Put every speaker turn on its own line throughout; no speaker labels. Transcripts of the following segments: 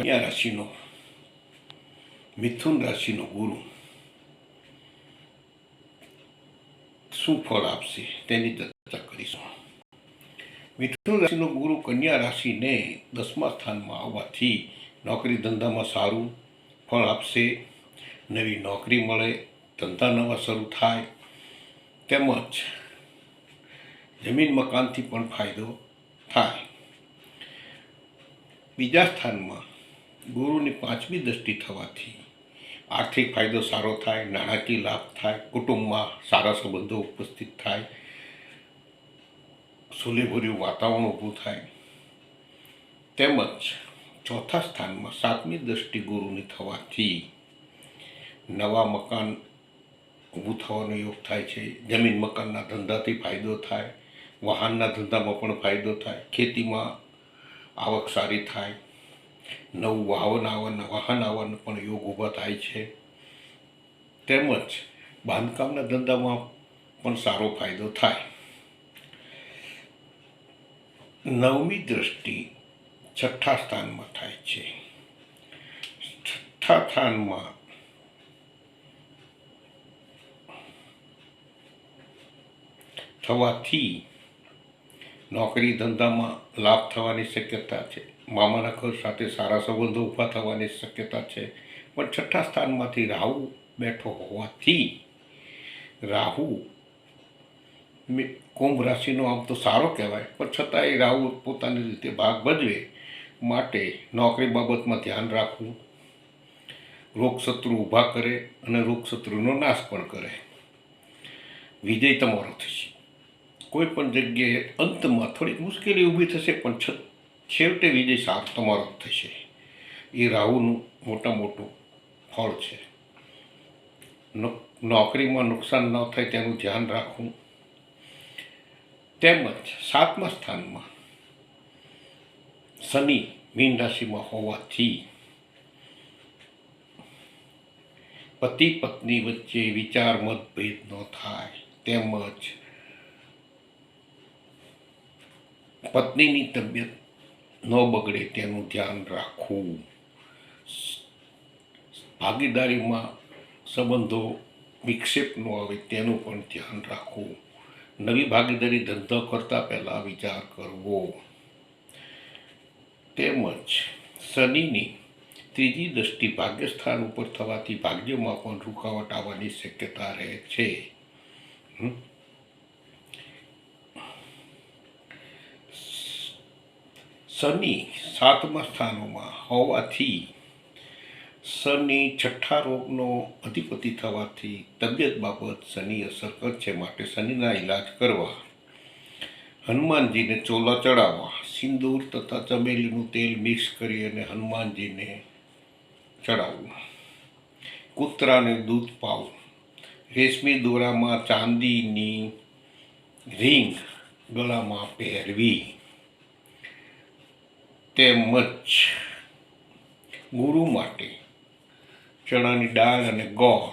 કન્યા રાશિનો મિથુન રાશિનો ગુરુ શું ફળ આપશે તેની ચર્ચા કરીશું મિથુન રાશિનો ગુરુ કન્યા રાશિને દસમા સ્થાનમાં આવવાથી નોકરી ધંધામાં સારું ફળ આપશે નવી નોકરી મળે ધંધા નવા શરૂ થાય તેમજ જમીન મકાનથી પણ ફાયદો થાય બીજા સ્થાનમાં ગુરુની પાંચમી દ્રષ્ટિ થવાથી આર્થિક ફાયદો સારો થાય, નાણાકીય લાભ થાય, કુટુંબમાં સારા સંબંધો ઉપસ્થિત થાય સુલેભર્યું વાતાવરણ ઊભું થાય. તેમજ ચોથા સ્થાનમાં સાતમી દ્રષ્ટિ ગુરુની થવાથી નવા મકાન ઊભું થવાનો યોગ થાય છે, જમીન મકાનના ધંધાથી ફાયદો થાય, વાહનના ધંધામાં પણ ફાયદો થાય, ખેતીમાં આવક સારી થાય નવું વાહન આવન વાહન આવવાનો પણ યોગ ઊભા થાય છે. તેમજ બાંધકામના ધંધામાં પણ સારો ફાયદો થાય. નવમી દ્રષ્ટિ છઠ્ઠા સ્થાનમાં થાય છે. છઠ્ઠા સ્થાનમાં થવાથી નોકરી ધંધામાં લાભ થવાની શક્યતા છે. મામાના ઘર સાથે સારા સંબંધો ઊભા થવાની શક્યતા છે. પણ છઠ્ઠા સ્થાનમાંથી રાહુ બેઠો હોવાથી રાહુ કુંભ રાશિનો આમ તો સારો કહેવાય, પણ છતાંય રાહુ પોતાની રીતે ભાગ ભજવે માટે નોકરી બાબતમાં ધ્યાન રાખવું, રોગશત્રુ ઊભા કરે અને રોગશત્રુનો નાશ પણ કરે. વિજય તમારો થશે. કોઈ પણ જગ્યાએ અંતમાં થોડીક મુશ્કેલી ઊભી થશે, પણ છ- છેવટે વિજય સાથ તમારો થશે. એ રાહુનું મોટા મોટું ફળ છે. નોકરીમાં નુકસાન ન થાય તેનું ધ્યાન રાખવું. તેમજ સાતમા સ્થાનમાં શનિ મીન રાશિમાં હોવાથી પતિ પત્ની વચ્ચે વિચાર મતભેદ ન થાય. તેમજ પત્નીની તબિયત ન બગડે તેનું ધ્યાન રાખવું. ભાગીદારીમાં સંબંધો વિક્ષેપ ન આવે તેનું પણ ધ્યાન રાખવું. નવી ભાગીદારી ધંધો કરતાં પહેલાં વિચાર કરવો. તેમજ શનિની ત્રીજી દ્રષ્ટિ ભાગ્યસ્થાન ઉપર થવાથી ભાગ્યમાં પણ રૂકાવટ આવવાની શક્યતા રહે છે. શનિ સાતમા સ્થાનોમાં હોવાથી શનિ છઠ્ઠા રોગનો અધિપતિ થવાથી તબિયત બાબત શનિ અસર કરશે માટે શનિના ઈલાજ કરવા. હનુમાનજીને ચોલા ચડાવવા. સિંદૂર તથા ચમેલીનું તેલ મિક્સ કરી અને હનુમાનજીને ચડાવવું. કૂતરાને દૂધ પાવું. રેશમી દોરામાં ચાંદીની રિંગ ગળામાં પહેરવી. તેમજ ગુરુ માટે ચણાની દાળ અને ગોળ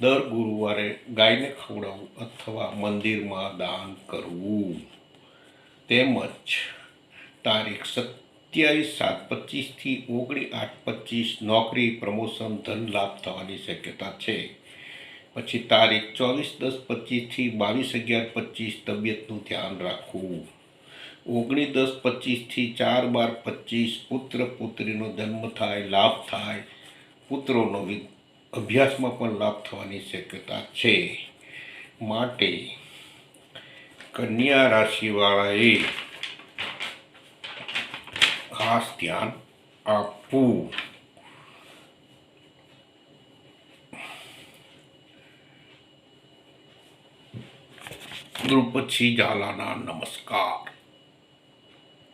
દર ગુરુવારે ગાયને ખવડાવવું અથવા મંદિરમાં દાન કરવું. તેમજ તારીખ સત્યાવીસ સાત પચીસથી ઓગણી આઠ પચીસ નોકરી, પ્રમોશન, ધન લાભ થવાની શક્યતા છે. પછી તારીખ ચોવીસ દસ પચીસથી બાવીસ અગિયાર પચીસ તબિયતનું ધ્યાન રાખવું. ઓગણીસ દસ પચીસથી ચાર બાર પચીસ પુત્ર પુત્રીનો જન્મ થાય, લાભ થાય. પુત્રોનો અભ્યાસમાં પણ લાભ થવાની શક્યતા છે. માટે કન્યા રાશિવાળાએ ખાસ ધ્યાન આપવું. દ્રુપદસિંહ ઝાલાના નમસ્કાર.